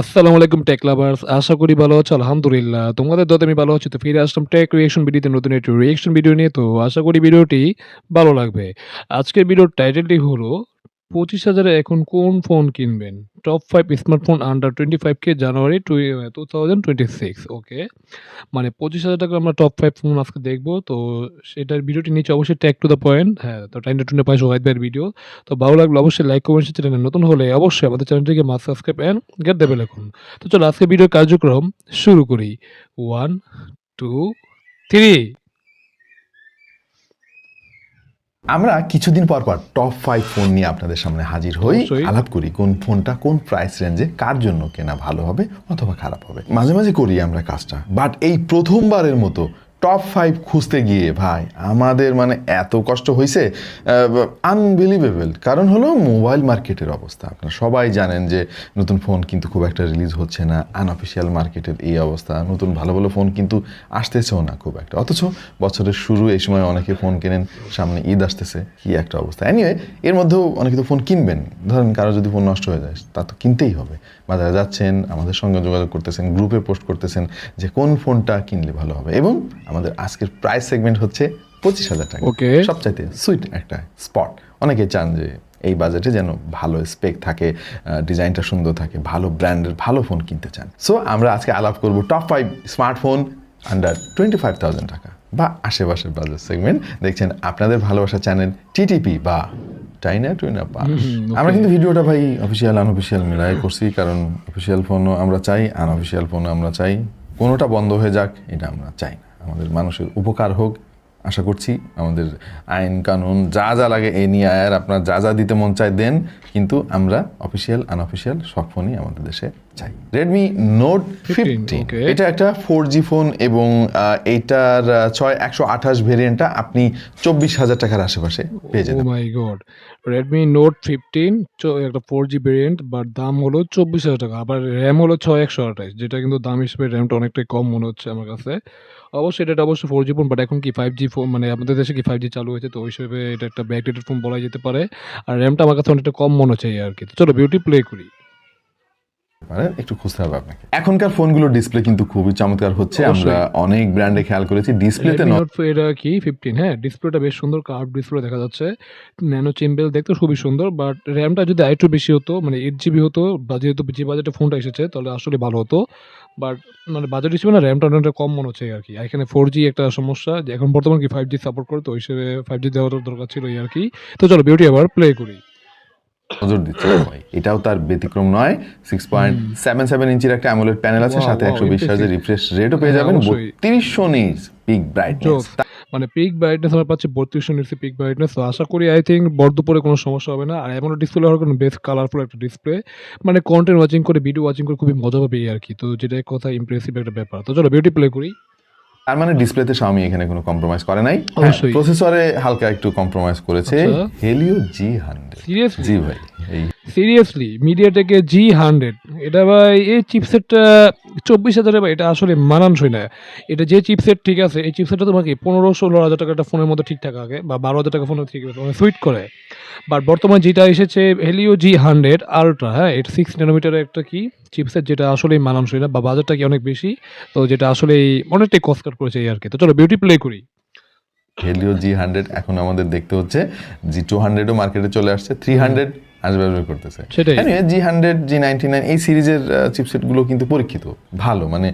আসসালামু আলাইকুম take lovers আশা করি ভালো আছো, আলহামদুলিল্লাহ। তোমাদের দতে আমি ভালো আছি, তো ফিরে আসলাম টেক রিয়েকশন ভিডিওতে নতুন একটি রিয়েকশন ভিডিও নিয়ে। তো আশা করি ভিডিওটি ভালো লাগবে। আজকের ভিডিওর টাইটেলটি হলো পঁচিশ হাজারে এখন কোন ফোন কিনবেন? Top five smartphone under twenty five K January two thousand twenty six okay মানে পঁচিশ হাজার টাকা আমরা টপ ফাইভ ফোন আজকে দেখব, তো সেটার ভিডিওটি নিচে অবশ্যই ট্যাগ টু দ্য পয়েন্ট হ্যাঁ তো টাইম টু পাই সোহাইদ ভাইয়ের ভিডিও তো ভালো লাগলে অবশ্যই লাইক কমেন্ট চ্যানেল নতুন হলে অবশ্যই আমাদের চ্যানেলটিকে মাস্ক সাবস্ক্রাইব অ্যান্ড গেট দেবে এখন তো চলো আজকে ভিডিওর কার্যক্রম শুরু করি। ওয়ান টু থ্রি আমরা কিছুদিন পর পর টপ ফাইভ ফোন নিয়ে আপনাদের সামনে হাজির হই। আলাপ করি কোন ফোনটা কোন প্রাইস রেঞ্জে কার জন্য কেনা ভালো হবে অথবা খারাপ হবে মাঝে মাঝে করি আমরা কাজটা বাট এই প্রথমবারের মতো টপ ফাইভ খুঁজতে গিয়ে, ভাই, আমাদের মানে এত কষ্ট হয়েছে আনবিলিভেবল কারণ হলো মোবাইল মার্কেটের অবস্থা। আপনারা সবাই জানেন যে নতুন ফোন কিন্তু খুব একটা রিলিজ হচ্ছে না আনঅফিসিয়াল মার্কেটের এই অবস্থা। নতুন ভালো ভালো ফোন কিন্তু আসতেছেও না খুব একটা। অথচ বছরের শুরু এই সময় অনেকে ফোন কেনেন, সামনে ঈদ আসতেছে, কি একটা অবস্থা। এনিওয়ে এর মধ্যেও অনেকে তো ফোন কিনবেন। ধরেন কারও যদি ফোন নষ্ট হয়ে যায়, তা তো কিনতেই হবে। বাজারে যাচ্ছেন, আমাদের সঙ্গে যোগাযোগ করতেছেন গ্রুপে পোস্ট করতেছেন যে কোন ফোনটা কিনলে ভালো হবে। এবং আমাদের আজকের প্রাইস সেগমেন্ট হচ্ছে পঁচিশ হাজার টাকা। Okay. সবচাইতে সুইট একটা স্পট অনেকে চান যে এই বাজেটে যেন ভালো স্পেক থাকে ডিজাইনটা সুন্দর থাকে ভালো ব্র্যান্ডের ভালো ফোন কিনতে চান। সো আমরা আজকে আলাপ করব top five smartphone under twenty five thousand টাকা বা আশেপাশের বাজার সেগমেন্ট দেখছেন আপনাদের ভালোবাসা চ্যানেল টিটিপি বা টাইনা টুইনা পাস আমরা কিন্তু ভিডিওটা ভাই অফিসিয়াল আনঅফিসিয়াল মিলাই করছি কারণ অফিসিয়াল ফোনও আমরা চাই আনঅফিসিয়াল ফোনও আমরা চাই। কোনোটা বন্ধ হয়ে যাক এটা আমরা চাই না। আমাদের মানুষের উপকার হোক আশা করছি আমাদের আইন কানুন যা যা লাগে এ নিয়ে আয়ার আপনার যা যা দিতে মন চায় দেন কিন্তু আমরা অফিসিয়াল আনঅফিসিয়াল সব ফোনই আমাদের দেশে চাই। রেডমি নোট ফিফটিন এটা একটা ফোর জি ফোন এবং এইটার ছয় একশো আঠাশ ভেরিয়েন্টটা আপনি চব্বিশ হাজার টাকার আশেপাশে পেয়ে যেতে my god Redmi note fifteen একটা ফোর জি ভেরিয়েন্ট বাট দাম হলো চব্বিশ হাজার টাকা আবার র্যাম হলো ছয় একশো আঠাশ যেটা কিন্তু দাম হিসেবে র্যামটা অনেকটাই কম মনে হচ্ছে আমার কাছে। অবশ্যই এটা অবশ্যই ফোর জি ফোন বাট এখন কি ফাইভ জি ফোন মানে আমাদের দেশে কি ফাইভ জি চালু হয়েছে, তো ওই হিসেবে এটা একটা ব্যাকডেটেড ফোন বলা যেতে পারে। আর র্যামটা আমার কাছে অনেকটা কম মনে হচ্ছে আর কি। তো চলো বিউটি প্লে করি। পারেন একটু খুঁজতে হবে আপনাকে। এখনকার ফোনগুলোর ডিসপ্লে কিন্তু খুবই চমৎকার হচ্ছে আমরা অনেক ব্র্যান্ডে খেয়াল করেছি। ডিসপ্লেতে এটা কি ফিফটিন হ্যাঁ ডিসপ্লেটা বেশ সুন্দর কার্ভ ডিসপ্লে দেখা যাচ্ছে। ন্যানো চিম্বেল দেখতে খুবই সুন্দর বাট র্যামটা যদি আরেকটু বেশি হতো মানে এইট জিবি হতো বা যেহেতু যে বাজেটে ফোনটা এসেছে তাহলে আসলে ভালো হতো। বাট মানে বাজেট হিসেবে না র্যামটা অনেকটা কম মনে হচ্ছে আর কি। আর এখানে ফোর জি একটা সমস্যা যে এখন বর্তমানে কি ফাইভ জি সাপোর্ট করে তো ওই হিসেবে ফাইভ জি দেওয়ার দরকার ছিল আর কি। তো চলো বিউটি আবার প্লে করি। নজর দিচ্ছে সবাই এটাও তার ব্যতিক্রম নয়। সিক্স পয়েন্ট সেভেন সেভেন ইঞ্চির একটা অ্যামোলেড প্যানেল আছে সাথে একশো বিশ হাজার রিফ্রেশ রেটও পেয়ে হ্যাঁ, যাবেন। বত্রিশশো নিজ পিক ব্রাইটনেস মানে পিক ব্রাইটনেস আমরা পাচ্ছি বত্রিশশো নিচ্ছে পিক ব্রাইটনেস তো আশা করি আই থিঙ্ক বড় দুপুরে কোনো সমস্যা হবে না। আর এমন ডিসপ্লে হওয়ার কোনো বেস্ট কালারফুল একটা ডিসপ্লে মানে কন্টেন্ট ওয়াচিং করে ভিডিও ওয়াচিং করে খুবই মজা পাবে আর কি। তো যেটা কথা ইমপ্রেসিভ একটা ব্যাপার। তো চলো বিউটি প্লে করি। তার মানে ডিসপ্লেতে Xiaomi এখানে কোনো কম্প্রোমাইজ করে নাই। প্রসেসরে হালকা একটু কম্প্রোমাইজ করেছে। হেলিও জি হান্ড্রেড জি ভাই। এই সিরিয়াসলি মিডিয়াটেকের জি হান্ড্রেড এটা ভাই, এই চিপসেটটা চব্বিশ হাজারে ভাই, এটা আসলে মানানসই না। এটা যে চিপসেট ঠিক আছে, এই চিপসেটটা তোমাকে পনেরো ষোলো হাজার টাকা একটা ফোনের মধ্যে ঠিকঠাক আগে, বা বারো হাজার টাকা ফোনের ঠিক আছে সুইট করে। বাট বর্তমানে যেটা এসেছে হেলিও জি হান্ড্রেড আলট্রা হ্যাঁ এটা সিক্স ন্যানোমিটারের একটা কি চিপসেট যেটা আসলেই মানানসই না, বা বাজারটা কি অনেক বেশি, তো যেটা আসলে অনেকটাই কস্ট করেছে এই আর কি। তো চলো বিউটি প্লে করি। হেলিও জি হান্ড্রেড এখন আমাদের দেখতে হচ্ছে জি টু হান্ড্রেডও মার্কেটে চলে আসছে থ্রি হান্ড্রেড করতেছে। সেটাই। G hundred G ninety nine এই সিরিজের চিপসেটগুলো কিন্তু পরীক্ষিত ভালো। মানে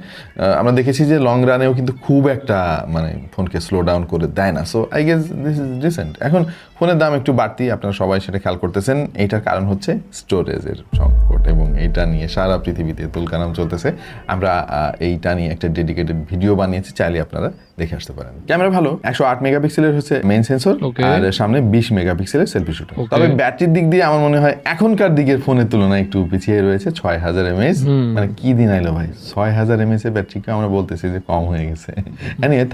আমরা দেখেছি যে লং রানেও কিন্তু খুব একটা মানে ফোনকে স্লো ডাউন করে দেয় না। So I guess this is recent এখন ফোনের দাম একটু বাড়তি আপনারা সবাই সেটা খেয়াল করতেছেন। এইটার কারণ হচ্ছে স্টোরেজের সংকট এবং এইটা নিয়ে সারা পৃথিবীতে তুলকানাম চলতেছে। আমরা এইটা নিয়ে একটা ডেডিকেটেড ভিডিও বানিয়েছি চাইলে আপনারা দেখে আসতে পারেন। ক্যামেরা ভালো একশো আট মেগাপিক্সেলের হচ্ছে মেইন সেন্সর আর সামনে বিশ মেগাপিক্সেলের সেলফি শুটার তবে ব্যাটারির দিক দিয়ে আমার মনে হয় এখনকার দিকের ফোনের তুলনায় একটু পিছিয়ে রয়েছে ছয় হাজার এমএএস মানে কি দিন আইলো ভাই? ছয় হাজার এমএএস এর ব্যাটারি ব্যাটারিকে আমরা বলতেছি যে কম হয়ে গেছে।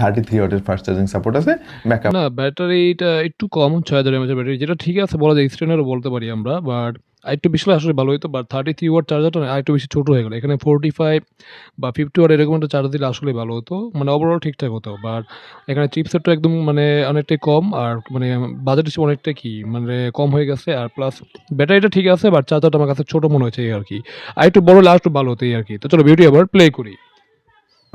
থার্টি থ্রি ওয়াটের ফাস্ট চার্জিং সাপোর্ট আছে ব্যাকআপ না ব্যাটারিটা একটু কম ছয় হাজার এমএচের ব্যাটারি যেটা ঠিক আছে বলা যায় স্ট্রেনারও বলতে পারি আমরা বাট আরেকটু বেশি আসলে ভালো হইতো বাট থার্টি থ্রি ওয়ার চার্জারটা না আরেকটু বেশি ছোটো হয়ে গেলো এখানে 45 বা ফিফটি ওয়ার এরকম একটা চার্জার দিলে আসলে ভালো হতো। মানে ওভারঅল ঠিকঠাক হতো। বাট এখানে চিপসেটটা একদম মানে অনেকটাই কম আর মানে বাজেট হিসেবে অনেকটাই কি মানে কম হয়ে গেছে আর প্লাস ব্যাটারিটা ঠিক আছে বাট চার্জারটা আমার কাছে ছোটো মনে হয়েছে এই আর কি আরেকটু বড় লাস্ট ভালো হতো এই আর কি তো চলো ভিডিও আবার প্লে করি।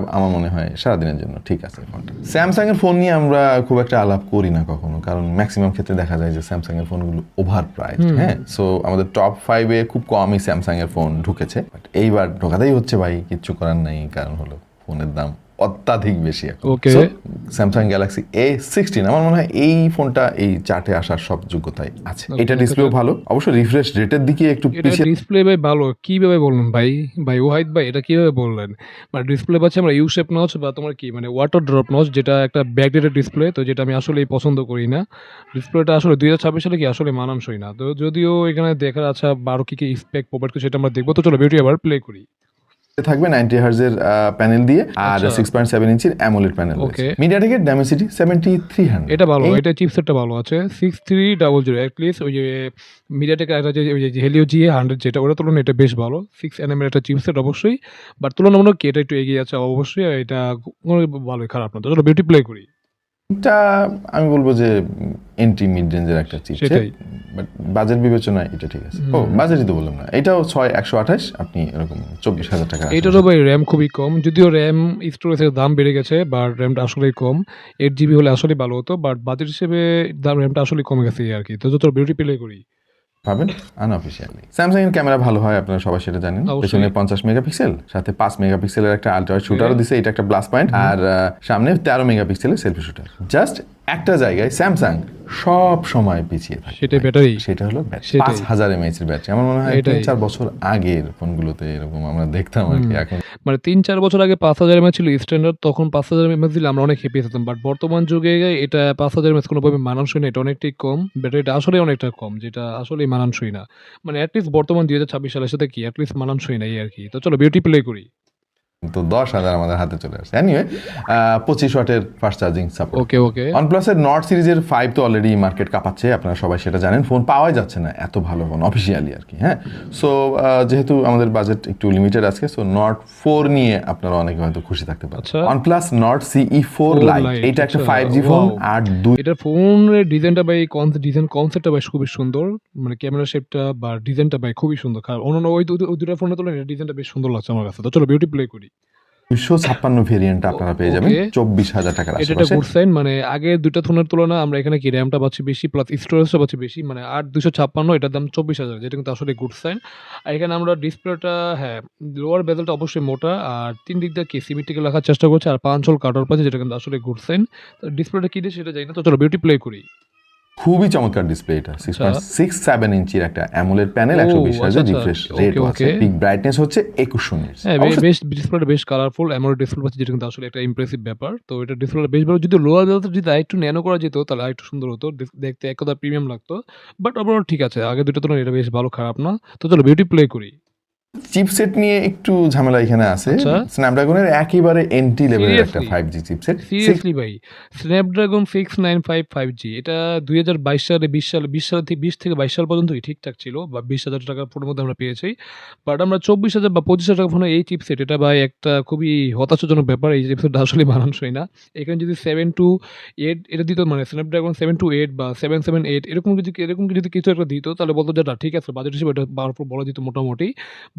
আমার মনে হয় সারাদিনের জন্য ঠিক আছে ফোনটা। স্যামসাং এর ফোন নিয়ে আমরা খুব একটা আলাপ করি না কখনো কারণ ম্যাক্সিমাম ক্ষেত্রে দেখা যায় যে স্যামসাং এর ফোনগুলো ওভার প্রাইস হ্যাঁ? সো আমাদের টপ ফাইভে খুব কমই স্যামসাং এর ফোন ঢুকেছে। বাট এইবার ঢোকাতেই হচ্ছে ভাই কিচ্ছু করার নেই কারণ হলো ফোনের দাম অত্যাধিক বেশি এখন. স্যামসাং গ্যালাক্সি এ সিক্সটিন আমার মনে হয় এই ফোনটা এই চার্টে আসার সব যোগ্যতাই আছে। এটা ডিসপ্লেও ভালো অবশ্য রিফ্রেশ রেটের দিকে একটু পিছিয়ে ডিসপ্লে ভাই ভালো কীভাবে বললেন ভাই? ভাই ওয়াহিদ ভাই এটা কীভাবে বললেন? মানে ডিসপ্লে পাচ্ছি আমরা ইউ শেপ নচ বা তোমার কি মানে ওয়াটার ড্রপ নচ যেটা একটা ব্যাকডেটেড ডিসপ্লে তো যেটা আমি আসলেই পছন্দ করি না। ডিসপ্লেটা আসলে দুই হাজার ছাব্বিশ সালে কি আসলে মানানসই না। তো যদিও এখানে দেখার আছে বারো কি কি স্পেক প্রোভাইড করে সেটা আমরা দেখব। তো চলো ভিডিও আবার প্লে করি। থাকবে নাইনটি হার্জের প্যানেল দিয়ে আর আচ্ছা। সিক্স পয়েন্ট সেভেন ইঞ্চির অ্যামোলেড প্যানেল ওকে মিডিয়াটেকের ডাইমেন্সিটি সেভেন্টি থ্রি হান্ড্রেড এটা ভালো এটা চিপসেটটা ভালো আছে। Six three double zero at least ওই যে মিডিয়াটেক একটা যে ওই যে হেলিও জি হান্ড্রেড যেটা ওটা তুলনায় এটা বেশ ভালো। সিক্স এন এর একটা চিপসেট অবশ্যই। বাট তুলনামূলক কি এটা একটু এগিয়ে আছে? অবশ্যই এটা কোনো ভালোই খারাপ না। তো চলো বিউটি প্লে করি। এটা আমি বলব যে এন্ট্রি মিড রেঞ্জের একটা চিপ সেটাই। বাট বাজেট বিবেচনায় এটা ঠিক আছে। ও বাজেটই তো বললাম না। এটাও ছয় একশো আঠাশ আপনি এরকম চব্বিশ হাজার টাকা। এটারও ভাই র্যাম খুবই কম। যদিও র্যাম স্টোরেজের দাম বেড়ে গেছে বাট র্যামটা আসলেই কম। এইট জিবি হলে আসলে ভালো হতো বাট বাজেট হিসেবে দাম র্যামটা আসলে কমে গেছে আর কি। তো যত বিউটি পেলে করি। পাবেন আনঅফিসিয়ালি স্যামসাং এর ক্যামেরা ভালো হয় আপনারা সবাই সেটা জানেন। পেছনে পঞ্চাশ মেগাপিক্সেল সাথে পাঁচ মেগাপিক্সেলের একটা আলট্রা শুটারও দিছে এটা একটা প্লাস পয়েন্ট আর সামনে তেরো মেগাপিক্সেলের সেলফি শুটার জাস্ট একটা জায়গায় স্যামসাং সব সময় পিছিয়ে থাকে। সেটাই ব্যাটারি সেটা হলো পাঁচ হাজার এমএএইচ এর ব্যাটারি আমার মনে হয়। তিন চার বছর আগের ফোনগুলোতে এরকম আমরা দেখতাম আর কি এখন। মানে তিন চার বছর আগে পাঁচ হাজার এমএচ ছিল স্ট্যান্ডার্ড তখন পাঁচ হাজার এমএচ দিলে আমরা অনেক হেপি যেতাম বাট বর্তমান যুগে এটা পাঁচ হাজার এমএচ কোনোভাবে মানানসই না এটা অনেকটাই কম। ব্যাটারিটা আসলে অনেকটা কম যেটা আসলেই মানানসই না। মানে অ্যাটলিস্ট বর্তমান দুই হাজার ছাব্বিশ সালের সাথে কি অ্যাটলিস্ট মানানসই না এই আর কি। তো চলো বিউটি প্লে করি। তো দশ হাজার আমাদের হাতে চলে আসছে। এনিওয়ে পঁচিশ ওয়াটের fast charging support okay okay ওয়ানপ্লাসের সিরিজের ফাইভ তো অলরেডি মার্কেট কাঁপাচ্ছে আপনারা সবাই সেটা জানেন। ফোন পাওয়াই যাচ্ছে না এত ভালো ফোন অফিসিয়ালি আর কি হ্যাঁ। সো যেহেতু আমাদের বাজেট একটু লিমিটেড সো নট ফোর নিয়ে আপনারা অনেকে হয়তো খুশি থাকতে পারেন। OnePlus Nord CE four lite এটা একটা ফাইভ জি ফোন. আর দুই এটার ফোনের ডিজাইনটা ভাই ডিজাইন কনসেপ্টটা ভাই খুবই সুন্দর। মানে ক্যামেরা শেপটা বা ডিজাইনটা ভাই খুবই সুন্দর। কারণ অন্য ওই দু- ওই দুটো ফোনের তুলনায় ডিজাইনটা বেশ সুন্দর লাগছে আমার কাছে। তো চলো বিউটি প্লে করি। দুইশো ছাপ্পান্ন ভেরিয়েন্ট আপনারা পেয়ে যাবেন। চব্বিশ হাজার টাকার এটা গুড সাইন মানে আগের দুইটা ফোনের তুলনায় আমরা এখানে কি র্যামটা পাচ্ছি বেশি প্লাস স্টোরেজটা পাচ্ছি বেশি মানে আট দুশো ছাপ্পান্ন এটার দাম চব্বিশ হাজার যেটা কিন্তু আসলে গুড সাইন আর এখানে আমরা ডিসপ্লেটা হ্যাঁ লোয়ার বেজেলটা অবশ্যই মোটা আর তিন দিক দিয়ে কি সিমেট্রিকে রাখার চেষ্টা করছে আর পাঁচ হল কাটার পাচ্ছে যেটা কিন্তু আসলে গুড সাইন ডিসপ্লেটা কি দিয়ে সেটা জানি না তো চলো বিউটি প্লে করি। খুবই চমৎকার ডিসপ্লে এটা সিক্স। পয়েন্ট সিক্স সেভেন ইঞ্চির একটা অ্যামোলেড প্যানেল একশো বিশ হাজার। রিফ্রেশ রেটও আছে। পিক ব্রাইটনেস হচ্ছে একুশশো নিটস হ্যাঁ বেশ ডিসপ্লেটা বেশ কালারফুল এমন ডিসপ্লে পাচ্ছি যেটা কিন্তু আসলে একটা ইমপ্রেসিভ ব্যাপার। তো এটা ডিসপ্লেটা বেশ ভালো। যদি লোয়ার বেলতে যদি আরেকটু ন্যানো করা যেত তাহলে আরেকটু সুন্দর হতো। দেখতে এক কথা প্রিমিয়াম লাগতো। বাট ওভারঅল ঠিক আছে আগে দুটো তুলনায় এটা বেশ ভালো খারাপ না। তো চলো বিউটি প্লে করি। চিপসেট নিয়ে একটু ঝামেলা এখানে আছে। আচ্ছা। স্ন্যাপড্রাগনের একেবারে এন্ট্রি লেভেলের একটা Seriously? Five G chipset seriously ভাই? Snapdragon six nine five five G এটা দুই হাজার বাইশ সালে বিশ সালে বিশ সাল থেকে বিশ থেকে বাইশ সাল পর্যন্তই ঠিকঠাক ছিল বা বিশ হাজার টাকার ফোনের মধ্যে আমরা পেয়েছি। বাট আমরা চব্বিশ হাজার বা পঁচিশ হাজার টাকা ফোনে এই চিপসেট এটা ভাই একটা খুবই হতাশাজনক ব্যাপার এই চিপসেটটা আসলে মানানসই না। এখানে যদি সেভেন টু এইট এটা দিত মানে স্ন্যাপড্রাগন সেভেন টু এইট বা সেভেন সেভেন এইট এরকম যদি এরকম যদি কিছু একটা দিত তাহলে বলতো যে ঠিক আছে বাজেট হিসেবে এটা বলা দিত মোটামুটি।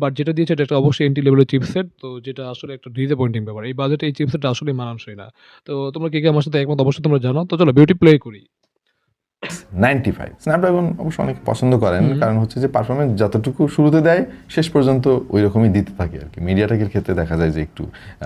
বাট যেটা দিয়েছে এটা একটা অবশ্যই এন্টি লেভেলের চিপসেট তো যেটা আসলে একটা ডিসঅ্যাপয়েন্টিং ব্যাপার। এই বাজেটে এই চিপসেটটা আসলে মানানসই না। তো তোমরা কে কে আমার সাথে একমত অবশ্যই তোমরা জানো। তো চলো বিউটি প্লে করি। নাইনটি ফাইভ স্ন্যাপড্রাগন অবশ্য অনেক পছন্দ করেন। কারণ হচ্ছে যে পারফরমেন্স যতটুকু শুরুতে দেয় শেষ পর্যন্ত ওই রকমই দিতে থাকে আর কি। মিডিয়াটেকের ক্ষেত্রে দেখা যায় যে একটু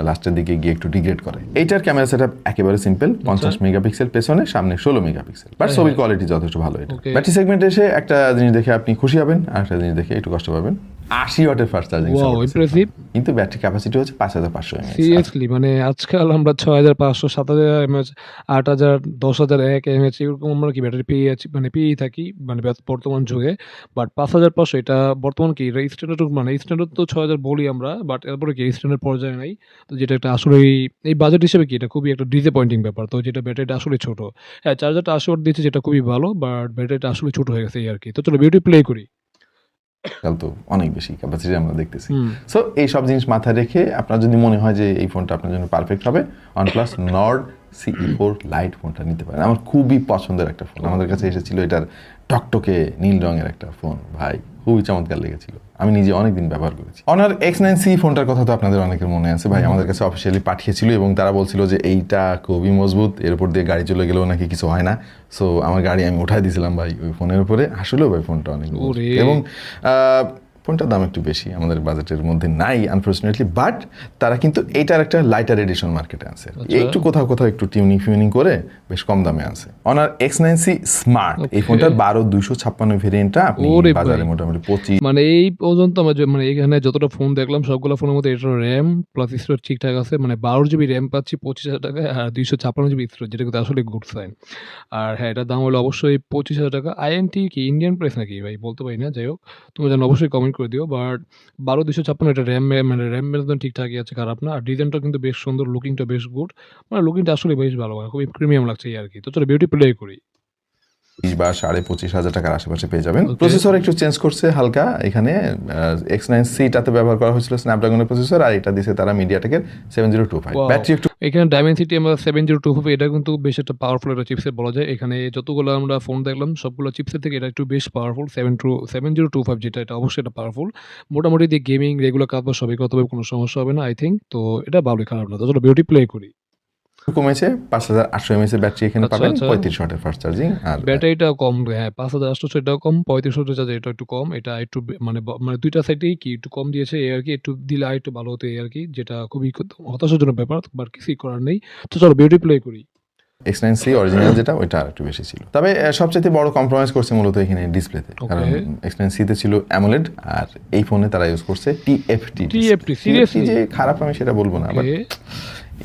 লাস্টের দিকে গিয়ে একটু ডিগ্রেড করে। এইটার ক্যামেরা সেট একেবারে সিম্পল পঞ্চাশ মেগাপিক্সেল পেছনে সামনে ষোলো মেগাপিক্সেল বাট হ্যাঁ, ছবির হ্যাঁ। কোয়ালিটি যথেষ্ট ভালো এটা. ব্যাটারি সেগমেন্টে এসে একটা জিনিস দেখে আপনি খুশি হবেন আর একটা জিনিস দেখে একটু কষ্ট পাবেন। আশি ওয়াটের ফাস্ট চার্জিং ইমপ্রেসিভ কিন্তু ব্যাটারি ক্যাপাসিটি হচ্ছে পাঁচ হাজার পাঁচশো সিরিয়াসলি মানে আজকাল আমরা ছয় হাজার পাঁচশো সাত হাজার এমএচ আট হাজার দশ হাজার এক এমএচ এরকম আমরা কি ব্যাটারি পেয়ে আছি মানে পেয়েই থাকি মানে বর্তমান যুগে। বাট পাঁচ হাজার পাঁচশো এটা বর্তমান কি স্ট্যান্ডার্ড মানে স্ট্যান্ডার্ড তো ছয় হাজার বলি আমরা বাট এরপরে কি স্ট্যান্ডার্ড পর্যায়ে নাই। তো যেটা একটা আসলে এই বাজেট হিসেবে কি এটা খুবই একটা ডিসঅ্যাপয়েন্টিং ব্যাপার। তো যেটা ব্যাটারিটা আসলে ছোট। হ্যাঁ চার্জারটা আশি ওয়াট দিচ্ছে যেটা খুবই ভালো বাট ব্যাটারিটা আসলে ছোট হয়ে গেছে এই আর কি। তো চলো বিউটি প্লে করি। তো অনেক বেশি ক্যাপাসিটি আমরা দেখতেছি। সো এই সব জিনিস মাথায় রেখে আপনার যদি মনে হয় যে এই ফোনটা আপনার জন্য পারফেক্ট হবে OnePlus Nord CE four lite ফোনটা নিতে পারেন। আমার খুবই পছন্দের একটা ফোন আমাদের কাছে এসেছিল এটার টকটকে নীল রঙের একটা ফোন ভাই। খুবই চমৎকার লেগেছিল। আমি নিজে অনেকদিন ব্যবহার করেছি। অনার এক্স নাইন সি ফোনটার কথা তো আপনাদের অনেকের মনে আছে। ভাই আমাদের কাছে অফিসিয়ালি পাঠিয়েছিল এবং তারা বলছিল যে এইটা খুবই মজবুত এর উপর দিয়ে গাড়ি চলে গেলেও নাকি কিছু হয় না। সো আমার গাড়ি আমি উঠাই দিয়েছিলাম ভাই ওই ফোনের উপরে। আসলেও ভাই ফোনটা অনেক এবং ফোনটার দাম একটু বেশি আমাদের বাজেটের মধ্যে নাই আনফর্চুনেটলি বাট তারা কিন্তু এইটার একটা লাইটার এডিশন মার্কেটে আছে আচ্ছা। একটু কোথাও কোথাও একটু টিউনিং ফিউনিং করে বেশ কম দামে আছে Honor X nine C smart এই ফোনটার বারো দুইশো ছাপ্পান্ন ভেরিয়েন্টটা আপনি বাজারে মোটামুটি পঁচিশ মানে এই পর্যন্ত আমার মানে এখানে যতটা ফোন দেখলাম সবগুলো ফোনের মধ্যে এটার র্যাম প্লাস স্টোরেজ ঠিকঠাক আছে। মানে বারো জিবি র্যাম পাচ্ছি পঁচিশ হাজার টাকায় আর দুইশো ছাপ্পান্ন জিবি স্টোরেজ যেটা কিন্তু আসলে গুড সাইন আর হ্যাঁ এটার দাম হলো অবশ্যই পঁচিশ হাজার টাকা। আইএনটি কি ইন্ডিয়ান প্রাইস নাকি ভাই? বলতে পারি না। যাই হোক তুমি যেন অবশ্যই কমেন্ট করে দিও বাট বারো দুশো ছাপ্পান্ন এটা র্যাম মানে র্যাম মেরাদন ঠিকঠাকই আছে, খারাপ না। আর ডিজাইনটা কিন্তু বেশ সুন্দর লুকিংটা বেশ গুড মানে লুকিংটা আসলে বেশ ভালো খুব খুবই প্রিমিয়াম লাগছে এই আর কি। তো চলো বিউটি প্লে করি। বা সাড়ে পঁচিশ হাজার টাকার আশেপাশে পেয়ে যাবেন। প্রসেসর একটু চেঞ্জ করছে হালকা এখানে এক্স নাইন সিটাতে ব্যবহার করা হয়েছিল স্ন্যাপড্রাগনের প্রসেসর আর এটা দিছে তারা মিডিয়াটেকের seven zero two five battery একটু এখানে ডায়মেন্সিটি আমরা সেভেন জিরো টু ফাইভ এটা কিন্তু বেশ একটা পাওয়ারফুল একটা চিপসেট বলা যায়। এখানে যতগুলো আমরা ফোন দেখলাম সবগুলো চিপসেট থেকে এটা একটু বেশ powerful seven two seven zero two five যেটা এটা অবশ্যই এটা পাওয়ারফুল মোটামুটি দিয়ে গেমিং রেগুলার কাজ বা সবই হবে কোনো সমস্যা হবে না আই থিঙ্ক তো এটা ভালোই খারাপ না তো চলো বিউটি প্লে করি। কমেছে পাঁচ হাজার আটশো এমএস এর ব্যাটারি এখানে আচ্ছা, পাবেন আচ্ছা। পঁয়ত্রিশ ওয়াটের ফাস্ট চার্জিং আর ব্যাটারিটা কম হ্যাঁ পাঁচ হাজার আটশো এটাও কম পঁয়ত্রিশ হাজার চার্জ এটা একটু কম এটা একটু মানে মানে দুইটা সাইডেই কি একটু কম দিয়েছে এই আর কি একটু দিলে আর একটু ভালো হতো এই আর কি যেটা খুবই হতাশাজনক ব্যাপার বাট কিছুই করার নেই তো চলো বিউটি প্লে করি এক্স নাইন সি অরিজিনাল যেটা ওইটা আর একটু বেশি ছিল তবে সবচেয়ে বড় কম্প্রোমাইজ করছে মূলত এখানে ডিসপ্লেতে কারণ এক্স নাইন সিতে ছিল অ্যামোলেড আর এই ফোনে তারা ইউজ করছে টিএফটি TFT, seriously? যে খারাপ আমি সেটা বলব না বাট.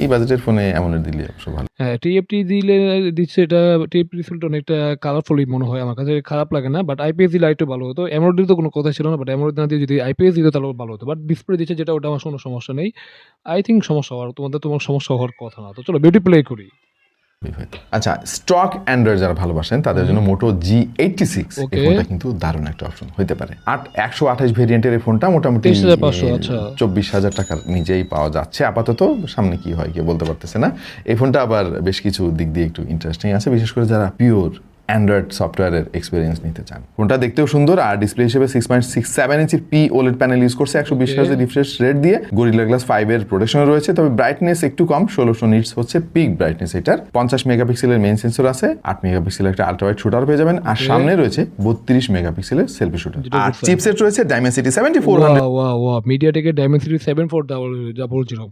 এই বাজেটের ফোনে অ্যামোলেড দিলে অবশ্য ভালো। হ্যাঁ টিএফটি দিলে দিচ্ছে এটা টিএফটি রিসেল্ট অনেকটা কালারফুলই মনে হয়। আমার কাছে খারাপ লাগে না বাট আইপিএস দিলে একটু ভালো হতো। এমরোডি তো কোনো কথা ছিল না বাট এমরোডি না দিয়ে যদি আইপিএস দিত তাহলে ভালো হতো। বাট ডিসপ্লে দিচ্ছে যেটা, ওটা আমার কোনো সমস্যা নেই। আই থিঙ্ক সমস্যা হওয়ার, তোমাদের তোমার সমস্যা হওয়ার কথা না। তো চলো বিউটি প্লে করি। আচ্ছা স্টক অ্যান্ড্রয়েড যারা ভালোবাসেন তাদের জন্য মোটো জি এইটটি সিক্স এই ফোনটা কিন্তু দারুণ একটা অপশন হতে পারে। আট একশো আঠাশ ভেরিয়েন্টের এই ফোনটা মোটামুটি 23,500 আচ্ছা। চব্বিশ হাজার টাকার নিজেই পাওয়া যাচ্ছে। আপাতত সামনে কি হয় কেউ বলতে পারতেছে না। এই ফোনটা আবার বেশ কিছু দিক দিয়ে একটু ইন্টারেস্টিং আছে বিশেষ করে যারা পিওর অ্যান্ড্রয়েড সফটওয়্যারের এক্সপিরিয়েন্স নিতে চান। ফোনটা দেখতেও সুন্দর আর ডিসপ্লে হিসেবে সিক্স পয়েন্ট সিক্স সেভেন ইঞ্চির পি ওলেড প্যানেল ইউজ করছে একশো বিশ. হাজার রিফ্রেশ রেট দিয়ে। গরিলা গ্লাস ফাইভ এর প্রোটেকশন রয়েছে তবে ব্রাইটনেস একটু কম ষোলোশো নিটস হচ্ছে পিক ব্রাইটনেস এটার। পঞ্চাশ মেগাপিক্সেলের মেইন সেন্সর আছে আট মেগাপিক্সেলের একটা আল্ট্রাওয়াইড শুটার পেয়ে যাবেন আর সামনে রয়েছে বত্রিশ মেগাপিক্সেলের সেলফি শুটার আর চিপসেট রয়েছে Dimensity seventy four মিডিয়াটেকের Dimensity seven four double zero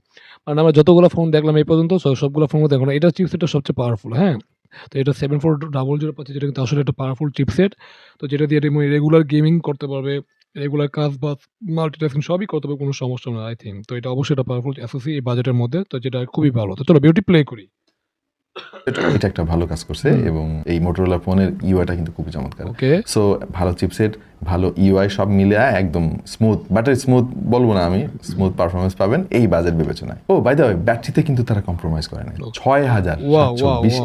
মানে আমরা যতগুলো ফোন দেখলাম এই পর্যন্ত সব- সবগুলো ফোন দেখো এটা চিপসেটটা সবচেয়ে পাওয়ারফুল হ্যাঁ? তো এটা সেভেন ফোর ডাবল জিরো পাচ্ছে, যেটা কিন্তু আসলে একটা পাওয়ারফুল চিপসেট তো যেটা দিয়ে তুমি রেগুলার গেমিং করতে পারবে রেগুলার কাজ বা মাল্টিটাস্কিং সবই করতে পারবে, কোনো সমস্যা না আই থিঙ্ক তো এটা অবশ্যই একটা পাওয়ারফুল এসএসসি এই বাজেটের মধ্যে, তো যেটা খুবই ভালো। তো চলো বিউটি প্লে করি। এটা একটা ভালো কাজ করছে এবং এই মোটরোলা ফোনের ইউআইটা কিন্তু খুবই চমৎকার। সো ভালো চিপসেট ভালো ইউআই সব মিলে একদম স্মুথ বাটার স্মুথ বলব না আমি স্মুথ পারফরমেন্স পাবেন এই বাজেট বিবেচনায়। ও বাই দ্য ওয়ে ব্যাটারিতে কিন্তু তারা কম্প্রোমাইজ করে না ছয় হাজার বিশ.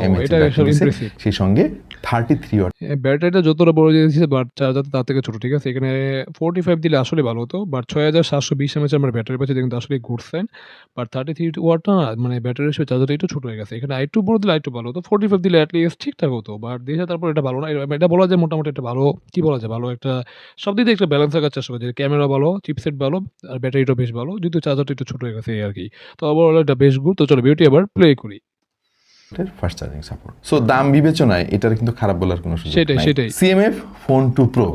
সেই সঙ্গে থার্টি থ্রি ব্যাটারিটা যতটা বড় দিয়েছে বাট চার্জার তার থেকে ছোট ঠিক আছে? এখানে ফোর্টি ফাইভ দিলে আসলে ভালো হতো বাট ছয় হাজার সাতশো বিশ এমএচ আমার ব্যাটারি পাচ্ছে কিন্তু আসলে good sign but thirty three ওয়াটটা মানে ব্যাটারি হিসেবে চার্জারটা একটু ছোট হয়ে গেছে। এখানে আই টু বড় দিলে একটু ভালো হতো। ফোর্টি ফাইভ দিলে অ্যাটলিস্ট ঠিকঠাক হতো। বাট দিয়েছে তারপর এটা ভালো না। এটা বলা যায় মোটামুটি একটা ভালো, কি বলা যায়? ভালো একটা, সব দিক একটা ব্যালেন্স রাখার চেষ্টা যে ক্যামেরা ভালো চিপসেট ভালো, আর ব্যাটারিটা বেশ ভালো। যদিও চার্জারটা একটু ছোটো হয়ে গেছে আর কি। তো ওভারঅল এটা বেশ গুড তো চলো বিউটি আবার প্লে করি। ফাস্ট চার্জিং সাপোর্ট সো দাম বিবেচনায় এটার কিন্তু খারাপ বলার কোনো সুযোগ সেটাই, সেটাই। সিএমএফ ফোন টু প্রো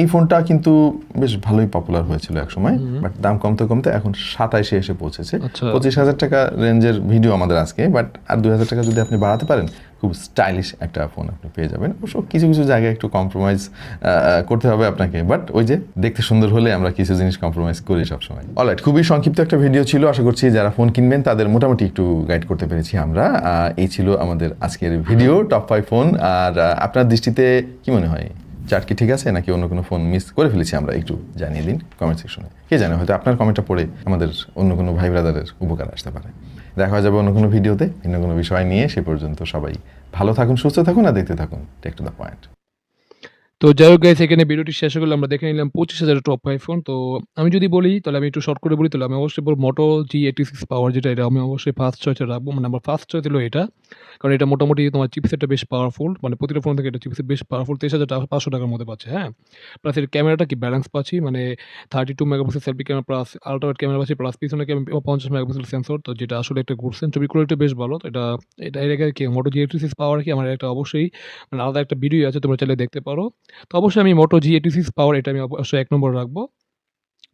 এই ফোনটা কিন্তু বেশ ভালোই পপুলার হয়েছিল এক সময় বাট দাম কমতে কমতে এখন সাতাইশে এসে পৌঁছেছে। আচ্ছা। পঁচিশ হাজার টাকা রেঞ্জের ভিডিও আমাদের আজকে বাট আর দুই হাজার টাকা যদি আপনি বাড়াতে পারেন খুব স্টাইলিশ একটা ফোন আপনি পেয়ে যাবেন। অবশ্য কিছু কিছু জায়গায় একটু কম্প্রোমাইজ করতে হবে আপনাকে। বাট ওই যে দেখতে সুন্দর হলে আমরা কিছু জিনিস কম্প্রোমাইজ করি সবসময়। অলরাইট খুবই সংক্ষিপ্ত একটা ভিডিও ছিল। আশা করছি যারা ফোন কিনবেন, তাদের মোটামুটি একটু গাইড করতে পেরেছি আমরা। এই ছিল আমাদের আজকের ভিডিও টপ ফাইভ ফোন আর আপনার দৃষ্টিতে কি মনে হয়? চার্ট কি ঠিক আছে নাকি অন্য কোনো ফোন মিস করে ফেলেছি আমরা একটু জানিয়ে দিন কমেন্ট সেকশনে কে জানে, হয়তো আপনার কমেন্টটা পড়ে আমাদের অন্য কোনো ভাই ব্রাদারের উপকার আসতে পারে। দেখা যাবে অন্য কোনো ভিডিওতে ভিন্ন কোনো বিষয় নিয়ে, সে পর্যন্ত সবাই ভালো থাকুন, সুস্থ থাকুন আর দেখতে থাকুন টেক টু দ্য পয়েন্ট তো যাই হোক গাইস এখানে ভিডিওটি শেষ হয়ে গেল আমরা দেখে নিলাম পঁচিশ হাজার টপ ফাইভ ফোন তো আমি যদি বলি, তাহলে আমি একটু শর্ট করে বলি, তাহলে আমি অবশ্যই বলব মোটো জি এইটি সিক্স পাওয়ার যেটা, এটা আমি অবশ্যই ফার্স্ট চয়েসে রাখব। মানে আমার ফার্স্ট চয়েস হলো এটা। কারণ এটা মোটামুটি তোমার চিপসেটটা বেশ পাওয়ারফুল মানে প্রতিটা ফোন থেকে এটা চিপসেট বেশ পাওয়ারফুল তেইশ হাজার পাঁচশো টাকার মধ্যে পাচ্ছে হ্যাঁ? প্লাস এর ক্যামেরাটা কি ব্যালেন্স পাচ্ছি? মানে thirty two megapixel selfie camera plus ultrawide camera পাচ্ছি প্লাস পিছনে পঞ্চাশ মেগাপিক্সেল সেন্সর তো যেটা আসলে একটা গুড সেন্স ছবি কোয়ালিটি বেশ ভালো। তো এটা এটা এর আগে কি মোটো জি এইটি সিক্স পাওয়ার কি? আমার একটা অবশ্যই মানে আলাদা একটা ভিডিও আছে, তোমরা চাইলে দেখতে পারো। তো অবশ্যই আমি মোটো জি এইটি সিক্স পাওয়ার এটা আমি অবশ্যই এক নম্বর রাখব।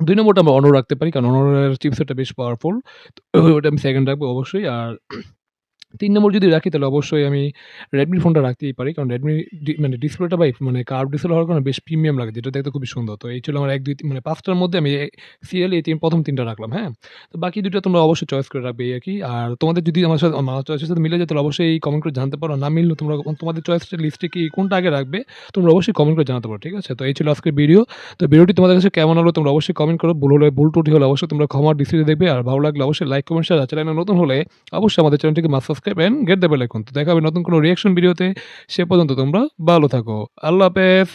দুই নম্বরটা আমরা অনর রাখতে পারি, কারণ অনরের চিপসেটটা বেশ পাওয়ারফুল তো ওটা আমি সেকেন্ড রাখব অবশ্যই, আর তিন নম্বর যদি রাখি, তাহলে অবশ্যই আমি রেডমির ফোনটা রাখতেই পারি। কারণ রেডমি মানে ডিসপ্লেটা বাই মানে কার্ভ ডিসপ্লে হওয়ার কারণে বেশ প্রিমিয়াম লাগে, যেটা দেখতে খুবই সুন্দর। তো এই ছিল আমার এক, দুই মানে পাঁচটার মধ্যে আমি সিরিয়াল এই তিন প্রথম তিনটা রাখলাম হ্যাঁ? তো বাকি দুটো তোমরা অবশ্যই চয়েস করে রাখবে আর কি। আর তোমাদের যদি আমার সাথে, আমার চয়েসের সাথে মিলে যায়, তাহলে অবশ্যই কমেন্ট করে জানতে পারো। না মিললে তোমরা, তোমাদের চয়েসের লিস্টে কি, কোনটা আগে রাখবে, তোমরা অবশ্যই কমেন্ট করে জানাতে পারো, ঠিক আছে? তো এই ছিল আজকের ভিডিও তো ভিডিওটি তোমাদের কাছে কেমন হলো, তোমরা অবশ্যই কমেন্ট করো। ভুল হলে ভুল টুটি হলে অবশ্যই তোমরা ক্ষমার ডিসিশন দেখবে। আর ভালো লাগলে অবশ্যই লাইক কমেন্ট শেয়ার চ্যানেলে নতুন হলে অবশ্যই আমাদের চ্যানেলটিকে মাস সাবস্ক্রাইব এন্ড গেট দেবে লাইকন তো দেখা হবে নতুন কোনো রিয়াকশন ভিডিওতে সে পর্যন্ত তোমরা ভালো থাকো। আল্লাহ হাফেজ।